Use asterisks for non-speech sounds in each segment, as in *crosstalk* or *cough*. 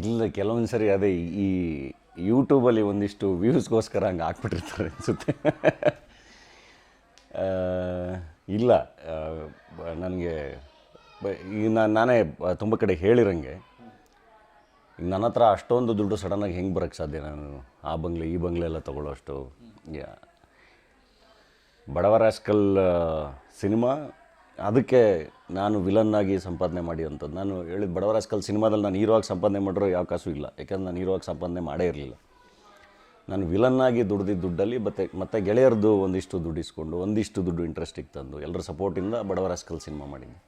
ಇಲ್ಲ, ಕೆಲವೊಂದು ಸರಿ ಅದೇ ಈ ಯೂಟ್ಯೂಬಲ್ಲಿ ಒಂದಿಷ್ಟು ವ್ಯೂಸ್ಗೋಸ್ಕರ ಹಂಗೆ ಹಾಕ್ಬಿಟ್ಟಿರ್ತಾರೆ ಅನಿಸುತ್ತೆ. ಇಲ್ಲ ನನಗೆ ಈಗ ನಾನು ನಾನೇ ತುಂಬ ಕಡೆ ಹೇಳಿರಂಗೆ. ಈಗ ನನ್ನ ಹತ್ರ ಅಷ್ಟೊಂದು ದುಡ್ಡು ಸಡನ್ನಾಗಿ ಹೆಂಗೆ ಬರೋಕ್ಕೆ ಸಾಧ್ಯ ನಾನು? ಆ ಬಂಗ್ಲೆ, ಈ ಬಂಗ್ಲೆ ಎಲ್ಲ ತೊಗೊಳ್ಳೋ ಅಷ್ಟು? ಯಾ. ಬಡವರ ಸ್ಕಲ್ ಸಿನಿಮಾ ಅದಕ್ಕೆ ನಾನು ವಿಲನ್ನಾಗಿ ಸಂಪಾದನೆ ಮಾಡಿ ಅಂಥದ್ದು ನಾನು ಹೇಳಿದ ಬಡವರ ಸ್ಕಲ್ ಸಿನಿಮಾದಲ್ಲಿ ನಾನು ಆಗಿ ಸಂಪಾದನೆ ಮಾಡಿರೋ ಯಾವ ಕಾಸು ಇಲ್ಲ. ಯಾಕಂದ್ರೆ ನಾನು ಹೀರೋ ಆಗಿ ಸಂಪಾದನೆ ಮಾಡೇ ಇರಲಿಲ್ಲ. ನಾನು ವಿಲನ್ನಾಗಿ ದುಡ್ದಿದ್ದ ದುಡ್ಡಲ್ಲಿ ಮತ್ತೆ ಮತ್ತೆ ಗೆಳೆಯರದು ಒಂದಿಷ್ಟು ದುಡ್ಡು ಇಸ್ಕೊಂಡು, ಒಂದಿಷ್ಟು ದುಡ್ಡು ಇಂಟ್ರೆಸ್ಟಿಗೆ ತಂದು, ಎಲ್ಲರ ಸಪೋರ್ಟಿಂದ ಬಡವರ ಸ್ಕಲ್ ಸಿನಿಮಾ ಮಾಡಿದ್ದೆ.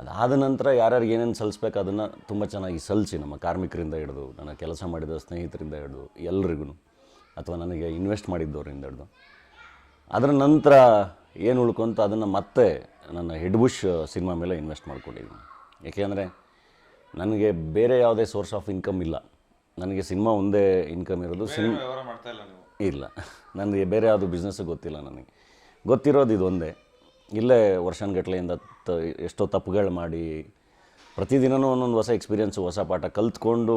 ಅದಾದ ನಂತರ ಯಾರ್ಯಾರಿಗೆ ಏನೇನು ಸಲ್ಲಿಸ್ಬೇಕು ಅದನ್ನು ತುಂಬ ಚೆನ್ನಾಗಿ ಸಲ್ಲಿಸಿ ನಮ್ಮ ಕಾರ್ಮಿಕರಿಂದ ಹಿಡಿದು, ನನ್ನ ಕೆಲಸ ಮಾಡಿದ ಸ್ನೇಹಿತರಿಂದ ಹಿಡಿದು ಎಲ್ರಿಗೂ ಅಥವಾ ನನಗೆ ಇನ್ವೆಸ್ಟ್ ಮಾಡಿದ್ದವರಿಂದ ಹಿಡಿದು. ಅದರ ನಂತರ ಏನು ಉಳ್ಕೊಂತ ಅದನ್ನು ಮತ್ತೆ ನನ್ನ ಹೆಡ್ಬುಷ್ ಸಿನಿಮಾ ಮೇಲೆ ಇನ್ವೆಸ್ಟ್ ಮಾಡಿಕೊಂಡಿದ್ದೀನಿ. ಏಕೆಂದರೆ ನನಗೆ ಬೇರೆ ಯಾವುದೇ ಸೋರ್ಸ್ ಆಫ್ ಇನ್ಕಮ್ ಇಲ್ಲ. ನನಗೆ ಸಿನಿಮಾ ಒಂದೇ ಇನ್ಕಮ್ ಇರೋದು ಮಾಡ್ತಾ ಇಲ್ಲ ನನಗೆ ಬೇರೆ ಯಾವುದು ಬಿಸ್ನೆಸ್ ಗೊತ್ತಿಲ್ಲ ನನಗೆ. ಗೊತ್ತಿರೋದು ಇದೊಂದೇ. ಇಲ್ಲೇ ವರ್ಷಾನುಗಟ್ಲೆಯಿಂದ ತ ಎಷ್ಟೋ ತಪ್ಪುಗಳು ಮಾಡಿ ಪ್ರತಿದಿನವೂ ಒಂದೊಂದು ಹೊಸ ಎಕ್ಸ್ಪೀರಿಯನ್ಸು ಹೊಸ ಪಾಠ ಕಲ್ತ್ಕೊಂಡು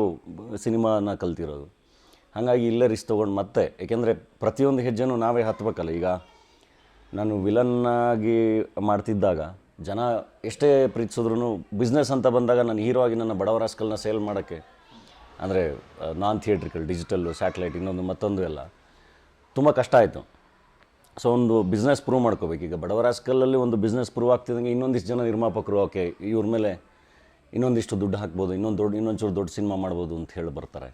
ಸಿನಿಮಾನ ಕಲ್ತಿರೋದು. ಹಾಗಾಗಿ ಇಲ್ಲೇ ರಿಸ್ಕ್ ತೊಗೊಂಡು ಮತ್ತೆ ಏಕೆಂದರೆ ಪ್ರತಿಯೊಂದು ಹೆಜ್ಜೆನೂ ನಾವೇ ಹತ್ಬೇಕಲ್ಲ ಈಗ. ನಾನು ವಿಲನ್ನಾಗಿ ಮಾಡ್ತಿದ್ದಾಗ, ಜನ ಎಷ್ಟೇ ಪ್ರೀತಿಸಿದ್ರು ಬಿಸ್ನೆಸ್ ಅಂತ ಬಂದಾಗ ನಾನು ಹೀರೋ ಆಗಿ ನನ್ನ ಬಡವರ ಸ್ಕಲ್ನ ಸೇಲ್ ಮಾಡೋಕ್ಕೆ, ಅಂದರೆ ನಾನ್ ಥಿಯೇಟ್ರಿಕಲ್ ಡಿಜಿಟಲ್ಲು ಸ್ಯಾಟಲೈಟ್ ಇನ್ನೊಂದು ಮತ್ತೊಂದು ಎಲ್ಲ, ತುಂಬ ಕಷ್ಟ ಆಯಿತು. ಸೊ ಒಂದು ಬಿಸ್ನೆಸ್ ಪ್ರೂವ್ ಮಾಡ್ಕೋಬೇಕು. ಈಗ ಬಡವರ ಸ್ಕಲ್ಲಲ್ಲಿ ಒಂದು ಬಿಸ್ನೆಸ್ ಪ್ರೂವ್ ಆಗ್ತಿದ್ದಂಗೆ ಇನ್ನೊಂದಿಷ್ಟು ಜನ ನಿರ್ಮಾಪಕರು, ಓಕೆ, ಇವ್ರ ಮೇಲೆ ಇನ್ನೊಂದಿಷ್ಟು ದುಡ್ಡು ಹಾಕ್ಬೋದು, ಇನ್ನೊಂದು ದೊಡ್ಡ, ಇನ್ನೊಂಚೂರು ದೊಡ್ಡ ಸಿನಿಮಾ ಮಾಡ್ಬೋದು ಅಂತ ಹೇಳಿ ಬರ್ತಾರೆ.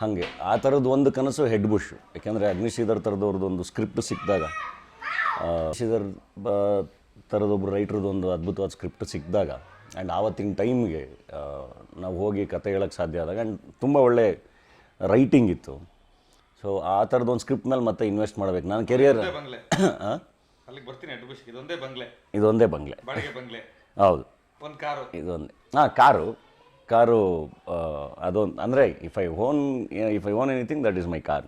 ಹಾಗೆ, ಆ ಥರದ್ದು ಒಂದು ಕನಸು ಹೆಡ್ ಬುಷ್ ಯಾಕೆಂದರೆ ಅಗ್ನಿಶ್ರೀಧರ್ ಥರದವ್ರದ್ದು ಒಂದು ಸ್ಕ್ರಿಪ್ಟ್ ಸಿಕ್ಕಿದಾಗ ಥರದೊಬ್ಬರು ರೈಟ್ರದ್ದು ಒಂದು ಅದ್ಭುತವಾದ ಸ್ಕ್ರಿಪ್ಟ್ ಸಿಕ್ಕಿದಾಗ ಆ್ಯಂಡ್ ಆವತ್ತಿನ ಟೈಮ್ಗೆ ನಾವು ಹೋಗಿ ಕತೆ ಹೇಳೋಕ್ಕೆ ಸಾಧ್ಯ ಆದಾಗ ಆ್ಯಂಡ್ ತುಂಬ ಒಳ್ಳೆ ರೈಟಿಂಗ್ ಇತ್ತು. ಸೊ ಆ ಥರದ್ದು ಒಂದು ಸ್ಕ್ರಿಪ್ಟ್ ಮೇಲೆ ಮತ್ತೆ ಇನ್ವೆಸ್ಟ್ ಮಾಡಬೇಕು. ನಾನು ಕೆರಿಯರ್ *coughs* ಇದೊಂದೇ ಬಂಗ್ಲೆ. ಹೌದು. ಒಂದು ಕಾರು. ಇದೊಂದೇ. ಹಾಂ ಕಾರು. ಕಾರು ಅದೊಂದು ಅಂದರೆ if I own if I own anything that is my car